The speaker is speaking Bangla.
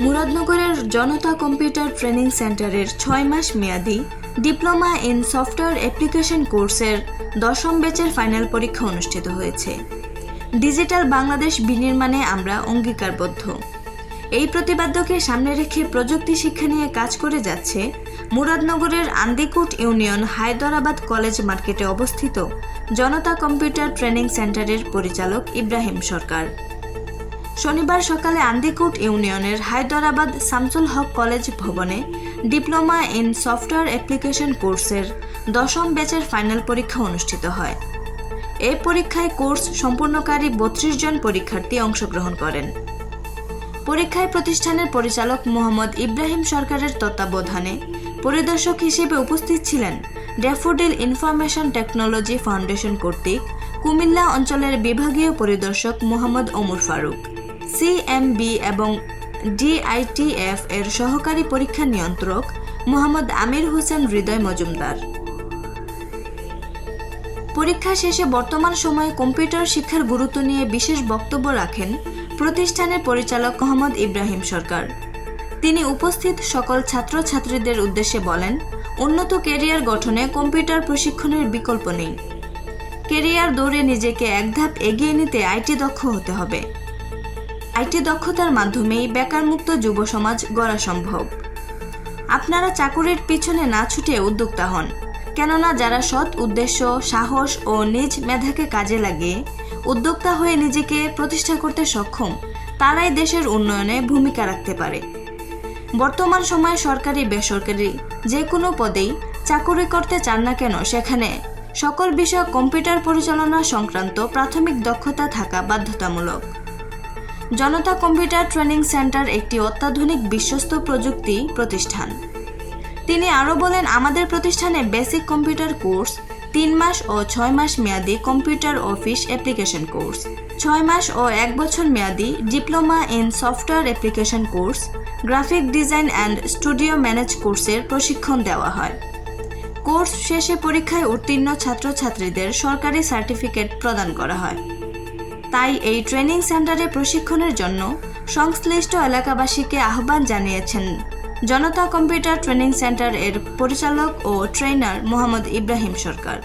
জনতা কম্পিউটার ট্রেনিং সেন্টারের ছয় মাস মেয়াদি ডিপ্লোমা ইন সফটওয়্যার অ্যাপ্লিকেশন কোর্সের দশম ব্যাচের ফাইনাল পরীক্ষা অনুষ্ঠিত হয়েছে। ডিজিটাল বাংলাদেশ বিনির্মাণে আমরা অঙ্গীকারবদ্ধ। এই প্রতিপাদ্যকে সামনে রেখে প্রযুক্তি শিক্ষা নিয়ে কাজ করে যাচ্ছে মুরাদনগরের আন্দিকুট ইউনিয়ন হায়দরাবাদ কলেজ মার্কেটে অবস্থিত জনতা কম্পিউটার ট্রেনিং সেন্টারের পরিচালক ইব্রাহিম সরকার। শনিবার সকালে আন্দিকুট ইউনিয়নের হায়দরাবাদ শামসুল হক কলেজ ভবনে ডিপ্লোমা ইন সফটওয়্যার অ্যাপ্লিকেশন কোর্সের দশম ব্যাচের ফাইনাল পরীক্ষা অনুষ্ঠিত হয়। এই পরীক্ষায় কোর্স সম্পূর্ণকারী বত্রিশ জন পরীক্ষার্থী অংশগ্রহণ করেন। পরীক্ষায় প্রতিষ্ঠানের পরিচালক মোহাম্মদ ইব্রাহিম সরকারের তত্ত্বাবধানে পরিদর্শক হিসেবে উপস্থিত ছিলেন ড্যাফোডিল ইনফরমেশন টেকনোলজি ফাউন্ডেশন কর্তৃক কুমিল্লা অঞ্চলের বিভাগীয় পরিদর্শক মোহাম্মদ ওমর ফারুক। সিএমবি এবং ডিআইটিএফ এর সহকারী পরীক্ষা নিয়ন্ত্রক মোহাম্মদ আমির হোসেন হৃদয় মজুমদার। পরীক্ষা শেষে বর্তমান সময়ে কম্পিউটার শিক্ষার গুরুত্ব নিয়ে বিশেষ বক্তব্য রাখেন প্রতিষ্ঠানের পরিচালক মোহাম্মদ ইব্রাহিম সরকার। তিনি উপস্থিত সকল ছাত্রছাত্রীদের উদ্দেশ্যে বলেন, উন্নত ক্যারিয়ার গঠনে কম্পিউটার প্রশিক্ষণের বিকল্প নেই। ক্যারিয়ার দৌড়ে নিজেকে এক ধাপ এগিয়ে নিতে আইটি দক্ষ হতে হবে। আইটি দক্ষতার মাধ্যমেই বেকারমুক্ত যুব সমাজ গড়া সম্ভব। আপনারা চাকুরির পিছনে না ছুটে উদ্যোক্তা হন, কেননা যারা সৎ উদ্দেশ্য, সাহস ও নিজ মেধাকে কাজে লাগিয়ে উদ্যোক্তা হয়ে নিজেকে প্রতিষ্ঠা করতে সক্ষম, তারাই দেশের উন্নয়নে ভূমিকা রাখতে পারে। বর্তমান সময়ে সরকারি, বেসরকারি যে কোনো পদেই চাকুরি করতে চান না কেন, সেখানে সকল বিষয় কম্পিউটার পরিচালনা সংক্রান্ত প্রাথমিক দক্ষতা থাকা বাধ্যতামূলক। জনতা কম্পিউটার ট্রেনিং সেন্টার একটি অত্যাধুনিক বিশ্বস্ত প্রযুক্তি প্রতিষ্ঠান। তিনি আরও বলেন, আমাদের প্রতিষ্ঠানে বেসিক কম্পিউটার কোর্স, তিন মাস ও ছয় মাস মেয়াদি কম্পিউটার অফিস অ্যাপ্লিকেশন কোর্স, ছয় মাস ও এক বছর মেয়াদি diploma in software application course, graphic design and studio manage কোর্সের প্রশিক্ষণ দেওয়া হয়। কোর্স শেষে পরীক্ষায় উত্তীর্ণ ছাত্রছাত্রীদের সরকারি সার্টিফিকেট প্রদান করা হয়। তাই এই ট্রেনিং সেন্টারে প্রশিক্ষণের জন্য সংশ্লিষ্ট এলাকাবাসীকে আহ্বান জানিয়েছেন। জনতা কম্পিউটার ট্রেনিং সেন্টার এর পরিচালক ও ট্রেনার মোহাম্মদ ইব্রাহিম সরকার।